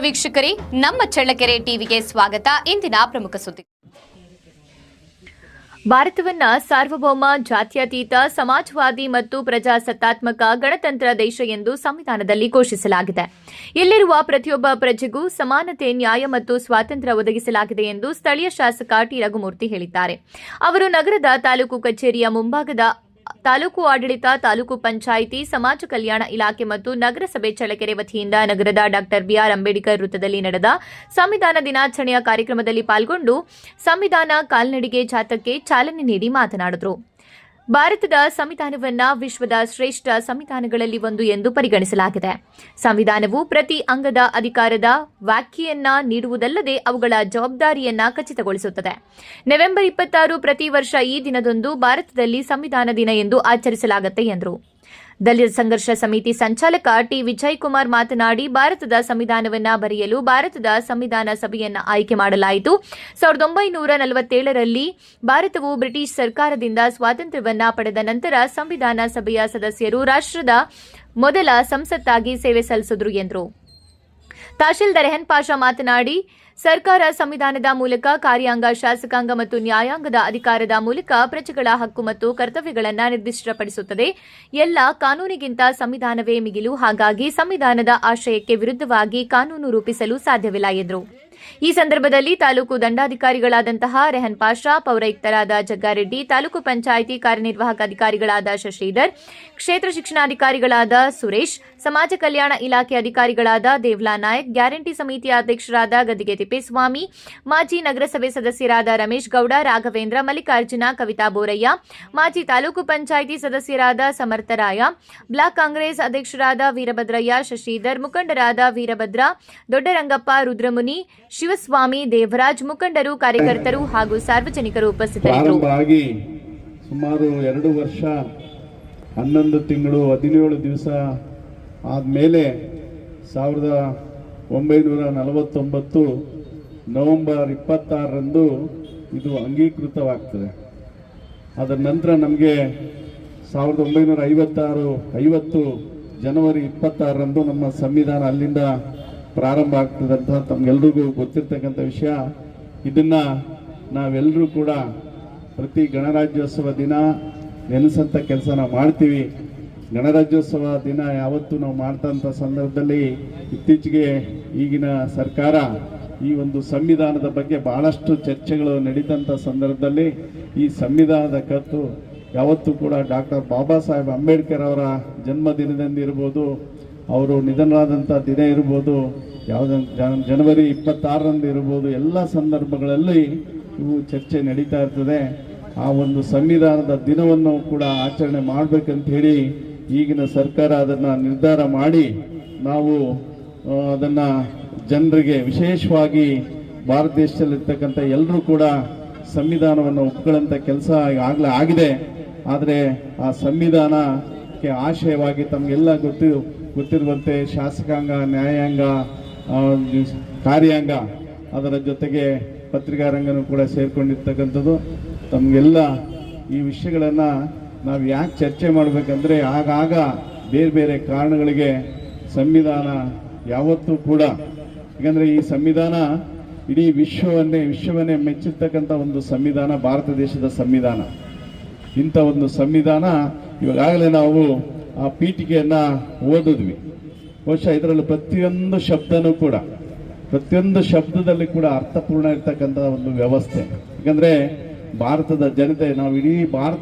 ವೀಕ್ಷಕರೇ, ನಮ್ಮ ಚಳ್ಳಕೆರೆ ಟಿವಿಗೆ ಸ್ವಾಗತ. ಇಂದಿನ ಪ್ರಮುಖ ಸುದ್ದಿ. ಭಾರತವನ್ನ ಸಾರ್ವಭೌಮ, ಜಾತ್ಯತೀತ, ಸಮಾಜವಾದಿ ಮತ್ತು ಪ್ರಜಾಸತ್ತಾತ್ಮಕ ಗಣತಂತ್ರ ದೇಶ ಎಂದು ಸಂವಿಧಾನದಲ್ಲಿ ಘೋಷಿಸಲಾಗಿದೆ. ಇಲ್ಲಿರುವ ಪ್ರತಿಯೊಬ್ಬ ಪ್ರಜೆಗೂ ಸಮಾನತೆ, ನ್ಯಾಯ ಮತ್ತು ಸ್ವಾತಂತ್ರ್ಯ ಒದಗಿಸಲಾಗಿದೆ ಎಂದು ಸ್ಥಳೀಯ ಶಾಸಕ ಟಿ. ರಘುಮೂರ್ತಿ ಹೇಳಿದ್ದಾರೆ. ಅವರು ನಗರದ ತಾಲೂಕು ಕಚೇರಿಯ ಮುಂಭಾಗದ ತಾಲೂಕು ಆಡಳಿತ, ತಾಲೂಕು ಪಂಚಾಯಿತಿ, ಸಮಾಜ ಕಲ್ಯಾಣ ಇಲಾಖೆ ಮತ್ತು ನಗರಸಭೆ ಚಳಕೆರೆ ವತಿಯಿಂದ ನಗರದ ಡಾಕ್ಟರ್ ಬಿಆರ್ ಅಂಬೇಡ್ಕರ್ ವೃತ್ತದಲ್ಲಿ ನಡೆದ ಸಂವಿಧಾನ ದಿನಾಚರಣೆಯ ಕಾರ್ಯಕ್ರಮದಲ್ಲಿ ಪಾಲ್ಗೊಂಡು ಸಂವಿಧಾನ ಕಾಲ್ನಡಿಗೆ ಜಾಥಾಕ್ಕೆ ಚಾಲನೆ ನೀಡಿ ಮಾತನಾಡಿದರು. ಭಾರತದ ಸಂವಿಧಾನವನ್ನ ವಿಶ್ವದ ಶ್ರೇಷ್ಠ ಸಂವಿಧಾನಗಳಲ್ಲಿ ಒಂದು ಎಂದು ಪರಿಗಣಿಸಲಾಗಿದೆ. ಸಂವಿಧಾನವು ಪ್ರತಿ ಅಂಗದ ಅಧಿಕಾರದ ವ್ಯಾಖ್ಯೆಯನ್ನ ನೀಡುವುದಲ್ಲದೆ ಅವುಗಳ ಜವಾಬ್ದಾರಿಯನ್ನ ಖಚಿತಗೊಳಿಸುತ್ತದೆ. ನವೆಂಬರ್ ಇಪ್ಪತ್ತಾರು ಪ್ರತಿ ವರ್ಷ ಈ ದಿನದಂದು ಭಾರತದಲ್ಲಿ ಸಂವಿಧಾನ ದಿನ ಎಂದು ಆಚರಿಸಲಾಗುತ್ತೆ ಎಂದರು. ದಲಿತ ಸಂಘರ್ಷ ಸಮಿತಿ ಸಂಚಾಲಕ ಟಿ ವಿಜಯ್ ಕುಮಾರ್ ಮಾತನಾಡಿ, ಭಾರತದ ಸಂವಿಧಾನವನ್ನ ಬರೆಯಲು ಭಾರತದ ಸಂವಿಧಾನ ಸಭೆಯನ್ನು ಆಯ್ಕೆ ಮಾಡಲಾಯಿತು. ಸಾವಿರದ ಒಂಬೈನೂರ ನಲವತ್ತೇಳರಲ್ಲಿ ಭಾರತವು ಬ್ರಿಟಿಷ್ ಸರ್ಕಾರದಿಂದ ಸ್ವಾತಂತ್ರ್ಯವನ್ನ ಪಡೆದ ನಂತರ ಸಂವಿಧಾನ ಸಭೆಯ ಸದಸ್ಯರು ರಾಷ್ಟ್ರದ ಮೊದಲ ಸಂಸತ್ತಾಗಿ ಸೇವೆ ಸಲ್ಲಿಸಿದ್ರು ಎಂದರು. ತಹಶೀಲ್ದಾರ್ ರೆಹನ್ ಪಾಷಾ ಮಾತನಾಡಿ ಸರ್ಕಾರ ಸಂವಿಧಾನದ ಮೂಲಕ ಕಾರ್ಯಾಂಗ, ಶಾಸಕಾಂಗ ಮತ್ತು ನ್ಯಾಯಾಂಗದ ಅಧಿಕಾರದ ಮೂಲಕ ಪ್ರಜೆಗಳ ಹಕ್ಕು ಮತ್ತು ಕರ್ತವ್ಯಗಳನ್ನು ನಿರ್ದಿಷ್ಟಪಡಿಸುತ್ತದೆ. ಎಲ್ಲ ಕಾನೂನಿಗಿಂತ ಸಂವಿಧಾನವೇ ಮಿಗಿಲು. ಹಾಗಾಗಿ ಸಂವಿಧಾನದ ಆಶಯಕ್ಕೆ ವಿರುದ್ಧವಾಗಿ ಕಾನೂನು ರೂಪಿಸಲು ಸಾಧ್ಯವಿಲ್ಲ, ಎಂದರು. ಈ ಸಂದರ್ಭದಲ್ಲಿ ತಾಲೂಕು ದಂಡಾಧಿಕಾರಿಗಳಾದಂತಹ ರೆಹನ್ ಪಾಷಾ, ಪೌರಾಯುಕ್ತರಾದ ಜಗ್ಗಾರೆಡ್ಡಿ, ತಾಲೂಕು ಪಂಚಾಯಿತಿ ಕಾರ್ಯನಿರ್ವಾಹಕ ಅಧಿಕಾರಿಗಳಾದ ಶಶಿಧರ್, ಕ್ಷೇತ್ರ ಶಿಕ್ಷಣಾಧಿಕಾರಿಗಳಾದ ಸುರೇಶ್ ಸಮಾಜ ಕಲ್ಯಾಣ ಇಲಾಖೆ ಅಧಿಕಾರಿಗಳಾದ ದೇವ್ಲಾ ನಾಯಕ್, ಗ್ಯಾರಂಟಿ ಸಮಿತಿಯ ಅಧ್ಯಕ್ಷರಾದ ಗದಿಗೆ ತಿಪ್ಪೇಸ್ವಾಮಿ, ಮಾಜಿ ನಗರಸಭೆ ಸದಸ್ಯರಾದ ರಮೇಶ್ ಗೌಡ, ರಾಘವೇಂದ್ರ ಮಲ್ಲಿಕಾರ್ಜುನ, ಕವಿತಾ ಬೋರಯ್ಯ, ಮಾಜಿ ತಾಲೂಕು ಪಂಚಾಯಿತಿ ಸದಸ್ಯರಾದ ಸಮರ್ಥರಾಯ ಬ್ಲಾಕ್ ಕಾಂಗ್ರೆಸ್ ಅಧ್ಯಕ್ಷರಾದ ವೀರಭದ್ರಯ್ಯ, ಶಶಿಧರ್, ಮುಖಂಡರಾದ ವೀರಭದ್ರ, ದೊಡ್ಡರಂಗಪ್ಪ, ರುದ್ರಮುನಿ, ಶಿವಸ್ವಾಮಿ, ದೇವರಾಜ್ ಮುಖಂಡರು, ಕಾರ್ಯಕರ್ತರು ಹಾಗೂ ಸಾರ್ವಜನಿಕರು ಉಪಸ್ಥಿತರಿದ್ದರು. ಸುಮಾರು ಎರಡು ವರ್ಷ, ಹನ್ನೊಂದು ತಿಂಗಳು, ಹದಿನೇಳು ದಿವಸ ಆದಮೇಲೆ ಸಾವಿರದ ಒಂಬೈನೂರ ನಲವತ್ತೊಂಬತ್ತು ನವಂಬರ್ ಇಪ್ಪತ್ತಾರರಂದು ಇದು ಅಂಗೀಕೃತವಾಗ್ತದೆ. ಅದರ ನಂತರ ನಮಗೆ ಸಾವಿರದ ಒಂಬೈನೂರ ಐವತ್ತಾರು, ಐವತ್ತು ಜನವರಿ ಇಪ್ಪತ್ತಾರರಂದು ನಮ್ಮ ಸಂವಿಧಾನ ಅಲ್ಲಿಂದ ಪ್ರಾರಂಭ ಆಗ್ತದೆ ಅಂತ ತಮ್ಗೆಲ್ರಿಗೂ ಗೊತ್ತಿರ್ತಕ್ಕಂಥ ವಿಷಯ. ಇದನ್ನು ನಾವೆಲ್ಲರೂ ಕೂಡ ಪ್ರತಿ ಗಣರಾಜ್ಯೋತ್ಸವ ದಿನ ನೆನೆಸಂಥ ಕೆಲಸ ನಾವು ಮಾಡ್ತೀವಿ. ಗಣರಾಜ್ಯೋತ್ಸವ ದಿನ ಯಾವತ್ತು ನಾವು ಮಾಡ್ತಂಥ ಸಂದರ್ಭದಲ್ಲಿ ಇತ್ತೀಚೆಗೆ ಈಗಿನ ಸರ್ಕಾರ ಈ ಒಂದು ಸಂವಿಧಾನದ ಬಗ್ಗೆ ಬಹಳಷ್ಟು ಚರ್ಚೆಗಳು ನಡೀತಂಥ ಸಂದರ್ಭದಲ್ಲಿ ಈ ಸಂವಿಧಾನದ ಕತ್ತು ಯಾವತ್ತೂ ಕೂಡ ಡಾಕ್ಟರ್ ಬಾಬಾ ಸಾಹೇಬ್ ಅಂಬೇಡ್ಕರ್ ಅವರ ಜನ್ಮದಿನದಂದು ಇರ್ಬೋದು, ಅವರು ನಿಧನರಾದಂಥ ದಿನ ಇರ್ಬೋದು, ಯಾವುದ ಜನ- ಜನವರಿ ಇಪ್ಪತ್ತಾರರಂದು ಇರ್ಬೋದು, ಎಲ್ಲ ಸಂದರ್ಭಗಳಲ್ಲಿ ಇವು ಚರ್ಚೆ ನಡೀತಾ ಇರ್ತದೆ. ಆ ಒಂದು ಸಂವಿಧಾನದ ದಿನವನ್ನು ಕೂಡ ಆಚರಣೆ ಮಾಡಬೇಕಂತ ಹೇಳಿ ಈಗಿನ ಸರ್ಕಾರ ಅದನ್ನು ನಿರ್ಧಾರ ಮಾಡಿ ನಾವು ಅದನ್ನು ಜನರಿಗೆ ವಿಶೇಷವಾಗಿ ಭಾರತ ದೇಶದಲ್ಲಿರ್ತಕ್ಕಂಥ ಎಲ್ಲರೂ ಕೂಡ ಸಂವಿಧಾನವನ್ನು ಒಪ್ಕೊಳ್ಳೋಂಥ ಕೆಲಸ ಆಗಲೇ ಆಗಿದೆ. ಆದರೆ ಆ ಸಂವಿಧಾನಕ್ಕೆ ಆಶಯವಾಗಿ ತಮಗೆಲ್ಲ ಗೊತ್ತಿ, ಗೊತ್ತಿರುವಂತೆ ಶಾಸಕಾಂಗ, ನ್ಯಾಯಾಂಗ ಕಾರ್ಯಾಂಗ, ಅದರ ಜೊತೆಗೆ ಪತ್ರಿಕಾರಂಗನೂ ಕೂಡ ಸೇರಿಕೊಂಡಿರ್ತಕ್ಕಂಥದ್ದು. ತಮಗೆಲ್ಲ ಈ ವಿಷಯಗಳನ್ನು ನಾವು ಯಾಕೆ ಚರ್ಚೆ ಮಾಡಬೇಕಂದ್ರೆ ಆಗಾಗ ಬೇರೆ ಬೇರೆ ಕಾರಣಗಳಿಗೆ ಸಂವಿಧಾನ ಯಾವತ್ತೂ ಕೂಡ ಯಾಕಂದರೆ ಈ ಸಂವಿಧಾನ ಇಡೀ ವಿಶ್ವವನ್ನೇ ವಿಶ್ವವನ್ನೇ ಮೆಚ್ಚಿರ್ತಕ್ಕಂಥ ಒಂದು ಸಂವಿಧಾನ, ಭಾರತ ದೇಶದ ಸಂವಿಧಾನ. ಇಂಥ ಒಂದು ಸಂವಿಧಾನ ಇವಾಗಲೇ ನಾವು ಆ ಪೀಠಿಕೆಯನ್ನು ಓದಿದ್ವಿ. ಬಹುಶಃ ಇದರಲ್ಲಿ ಪ್ರತಿಯೊಂದು ಶಬ್ದನೂ ಕೂಡ, ಪ್ರತಿಯೊಂದು ಶಬ್ದದಲ್ಲಿ ಕೂಡ ಅರ್ಥಪೂರ್ಣ ಇರ್ತಕ್ಕಂಥ ಒಂದು ವ್ಯವಸ್ಥೆ. ಯಾಕಂದರೆ ಭಾರತದ ಜನತೆ, ನಾವು ಇಡೀ ಭಾರತ